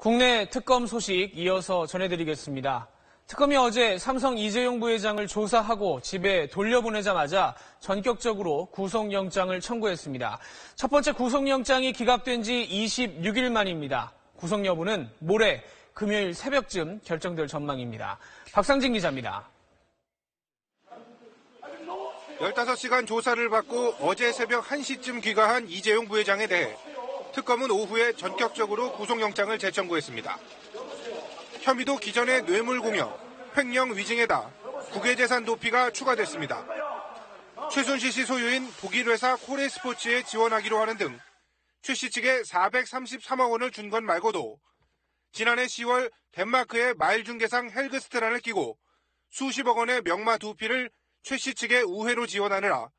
국내 특검 소식 이어서 전해드리겠습니다. 특검이 어제 삼성 이재용 부회장을 조사하고 집에 돌려보내자마자 전격적으로 구속영장을 청구했습니다. 첫 번째 구속영장이 기각된 지 26일 만입니다. 구속 여부는 모레 금요일 새벽쯤 결정될 전망입니다. 박상진 기자입니다. 15시간 조사를 받고 어제 새벽 1시쯤 귀가한 이재용 부회장에 대해 특검은 오후에 전격적으로 구속영장을 재청구했습니다. 혐의도 기존의 뇌물공여, 횡령 위증에다 국외재산 도피가 추가됐습니다. 최순실 씨 소유인 독일 회사 코레스포츠에 지원하기로 하는 등 최 씨 측에 433억 원을 준것 말고도 지난해 10월 덴마크의 마일중개상 헬그스트란을 끼고 수십억 원의 명마 도피를 최 씨 측에 우회로 지원하느라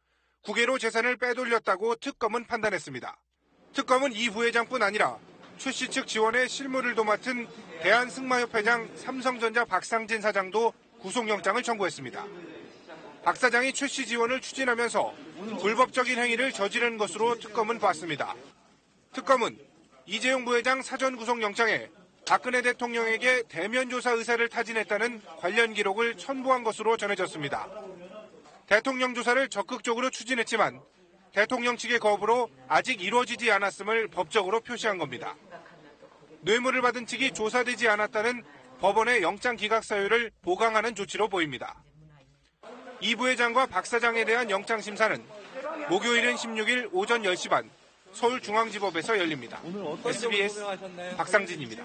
국외로 재산을 빼돌렸다고 특검은 판단했습니다. 특검은 이 부회장뿐 아니라 최 씨 측 지원에 실무를 도맡은 대한승마협회장 삼성전자 박상진 사장도 구속영장을 청구했습니다. 박 사장이 최 씨 지원을 추진하면서 불법적인 행위를 저지른 것으로 특검은 봤습니다. 특검은 이재용 부회장 사전 구속영장에 박근혜 대통령에게 대면 조사 의사를 타진했다는 관련 기록을 첨부한 것으로 전해졌습니다. 대통령 조사를 적극적으로 추진했지만 대통령 측의 거부로 아직 이루어지지 않았음을 법적으로 표시한 겁니다. 뇌물을 받은 측이 조사되지 않았다는 법원의 영장 기각 사유를 보강하는 조치로 보입니다. 이 부회장과 박 사장에 대한 영장 심사는 목요일은 16일 오전 10시 반 서울중앙지법에서 열립니다. SBS 박상진입니다.